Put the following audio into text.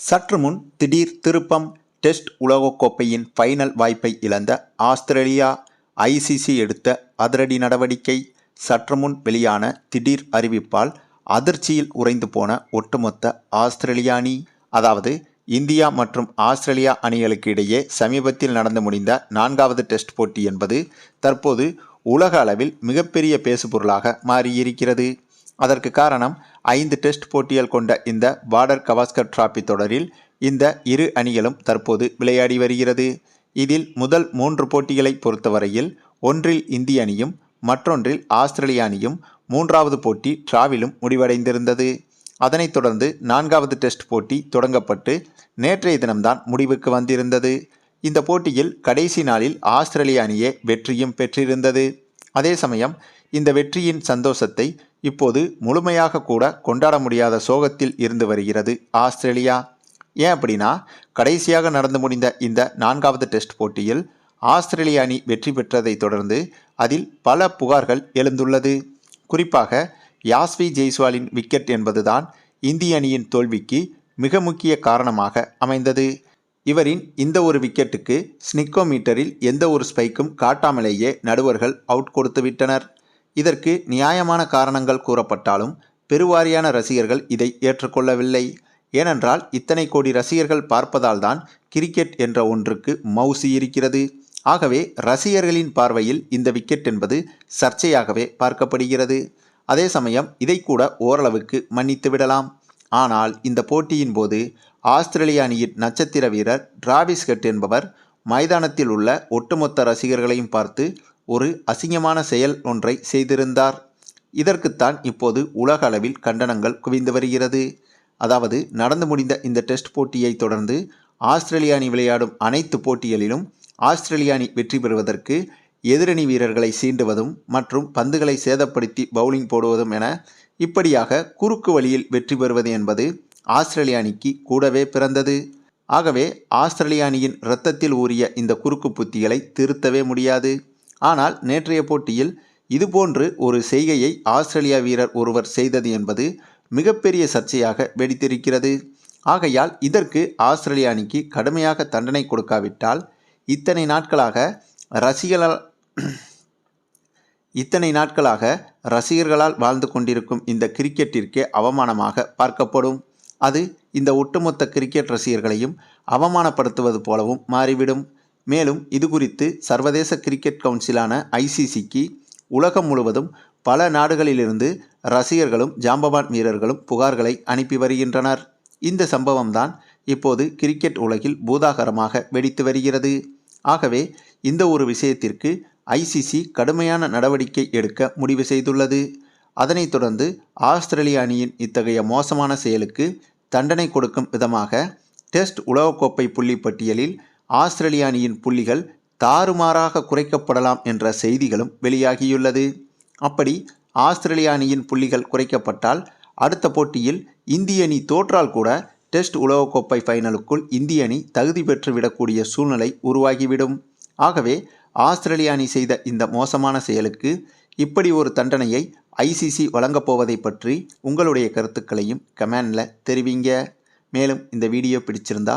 சற்று முன் திடீர் திருப்பம் டெஸ்ட் உலகக்கோப்பையின் ஃபைனல் வாய்ப்பை இழந்த ஆஸ்திரேலியா ஐசிசி எடுத்த அதிரடி நடவடிக்கை சற்று முன் வெளியான திடீர் அறிவிப்பால் அதிர்ச்சியில் உறைந்து போன ஒட்டுமொத்த ஆஸ்திரேலியா அணி அதாவது இந்தியா மற்றும் ஆஸ்திரேலியா அணிகளுக்கு இடையே சமீபத்தில் நடந்து முடிந்த நான்காவது டெஸ்ட் போட்டி என்பது தற்போது உலக அளவில் மிகப்பெரிய பேசுபொருளாக மாறியிருக்கிறது. அதற்கு காரணம் ஐந்து டெஸ்ட் போட்டிகள் கொண்ட இந்த பார்டர் கவாஸ்கர் டிராபி தொடரில் இந்த இரு அணிகளும் தற்போது விளையாடி வருகிறது. இதில் முதல் மூன்று போட்டிகளை பொறுத்தவரையில் ஒன்றில் இந்திய அணியும் மற்றொன்றில் ஆஸ்திரேலிய அணியும் மூன்றாவது போட்டி டிராவிலும் முடிவடைந்திருந்தது. அதனைத் தொடர்ந்து நான்காவது டெஸ்ட் போட்டி தொடங்கப்பட்டு நேற்றைய தினம்தான் முடிவுக்கு வந்திருந்தது. இந்த போட்டியில் கடைசி நாளில் ஆஸ்திரேலிய அணியே வெற்றியும் பெற்றிருந்தது. அதே சமயம் இந்த வெற்றியின் சந்தோஷத்தை இப்போது முழுமையாக கூட கொண்டாட முடியாத சோகத்தில் இருந்து வருகிறது. ஆஸ்திரேலியா. ஏன் அப்படின்னா கடைசியாக நடந்து முடிந்த இந்த நான்காவது டெஸ்ட் போட்டியில் ஆஸ்திரேலிய அணி வெற்றி பெற்றதை தொடர்ந்து அதில் பல புகார்கள் எழுந்துள்ளது. குறிப்பாக யாஸ்வி ஜெய்ஸ்வாலின் விக்கெட் என்பதுதான் இந்திய அணியின் தோல்விக்கு மிக முக்கிய காரணமாக அமைந்தது. இவரின் இந்த ஒரு விக்கெட்டுக்கு ஸ்னிக்கோமீட்டரில் எந்த ஒரு ஸ்பைக்கும் காட்டாமலேயே நடுவர்கள் அவுட் கொடுத்து விட்டனர். இதற்கு நியாயமான காரணங்கள் கூறப்பட்டாலும் பெருவாரியான ரசிகர்கள் இதை ஏற்றுக்கொள்ளவில்லை. ஏனென்றால் இத்தனை கோடி ரசிகர்கள் பார்ப்பதால்தான் கிரிக்கெட் என்ற ஒன்றுக்கு மவுசி இருக்கிறது. ஆகவே ரசிகர்களின் பார்வையில் இந்த விக்கெட் என்பது சர்ச்சையாகவே பார்க்கப்படுகிறது. அதே சமயம் இதை கூட ஓரளவுக்கு மன்னித்து விடலாம். ஆனால் இந்த போட்டியின் போது ஆஸ்திரேலிய அணியின் நட்சத்திர வீரர் டிராவிஸ் ஹெட் என்பவர் மைதானத்தில் உள்ள ஒட்டுமொத்த ரசிகர்களையும் பார்த்து ஒரு அசிங்கமான செயல் ஒன்றை செய்திருந்தார். இதற்குத்தான் இப்போது உலக அளவில் கண்டனங்கள் குவிந்து வருகிறது. அதாவது நடந்து முடிந்த இந்த டெஸ்ட் போட்டியை தொடர்ந்து ஆஸ்திரேலிய அணி விளையாடும் அனைத்து போட்டிகளிலும் ஆஸ்திரேலிய அணி வெற்றி பெறுவதற்கு எதிரணி வீரர்களை சீண்டுவதும் மற்றும் பந்துகளை சேதப்படுத்தி பவுலிங் போடுவதும் என இப்படியாக குறுக்கு வழியில் வெற்றி பெறுவது என்பது ஆஸ்திரேலிய அணிக்கு கூடவே பிறந்தது. ஆகவே ஆஸ்திரேலிய அணியின் இரத்தத்தில் ஊறிய இந்த குறுக்கு புத்திகளை திருத்தவே முடியாது. ஆனால் நேற்றைய போட்டியில் இதுபோன்று ஒரு செய்கையை ஆஸ்திரேலியா வீரர் ஒருவர் செய்தது என்பது மிகப்பெரிய சர்ச்சையாக வெடித்திருக்கிறது. ஆகையால் இதற்கு ஆஸ்திரேலிய அணிக்கு கடுமையாக தண்டனை கொடுக்காவிட்டால் இத்தனை நாட்களாக ரசிகர்களால் இத்தனை நாட்களாக ரசிகர்களால் வாழ்ந்து கொண்டிருக்கும் இந்த கிரிக்கெட்டிற்கே அவமானமாக பார்க்கப்படும். அது இந்த ஒட்டுமொத்த கிரிக்கெட் ரசிகர்களையும் அவமானப்படுத்துவது போலவும் மாறிவிடும். மேலும் இது குறித்து சர்வதேச கிரிக்கெட் கவுன்சிலான ஐசிசிக்கு உலகம் முழுவதும் பல நாடுகளிலிருந்து ரசிகர்களும் ஜாம்பவான் வீரர்களும் புகார்களை அனுப்பி வருகின்றனர். இந்த சம்பவம்தான் இப்போது கிரிக்கெட் உலகில் பூதாகரமாக வெடித்து வருகிறது. ஆகவே இந்த ஒரு விஷயத்திற்கு ஐசிசி கடுமையான நடவடிக்கை எடுக்க முடிவு செய்துள்ளது. அதனைத் தொடர்ந்து ஆஸ்திரேலிய அணியின் இத்தகைய மோசமான செயலுக்கு தண்டனை கொடுக்கும் விதமாக டெஸ்ட் உலகக்கோப்பை புள்ளி பட்டியலில் ஆஸ்திரேலிய அணியின் புள்ளிகள் தாறுமாறாக குறைக்கப்படலாம் என்ற செய்திகளும் வெளியாகியுள்ளது. அப்படி ஆஸ்திரேலிய அணியின் புள்ளிகள் குறைக்கப்பட்டால் அடுத்த போட்டியில் இந்திய அணி தோற்றால் கூட டெஸ்ட் உலகக்கோப்பை ஃபைனலுக்குள் இந்திய அணி தகுதி பெற்று விடக்கூடிய சூழ்நிலை உருவாகிவிடும். ஆகவே ஆஸ்திரேலிய அணி செய்த இந்த மோசமான செயலுக்கு இப்படி ஒரு தண்டனையை ஐசிசி வழங்கப் போவதை பற்றி உங்களுடைய கருத்துக்களையும் கமெண்டில் தெரிவிங்க. மேலும் இந்த வீடியோ பிடிச்சிருந்தா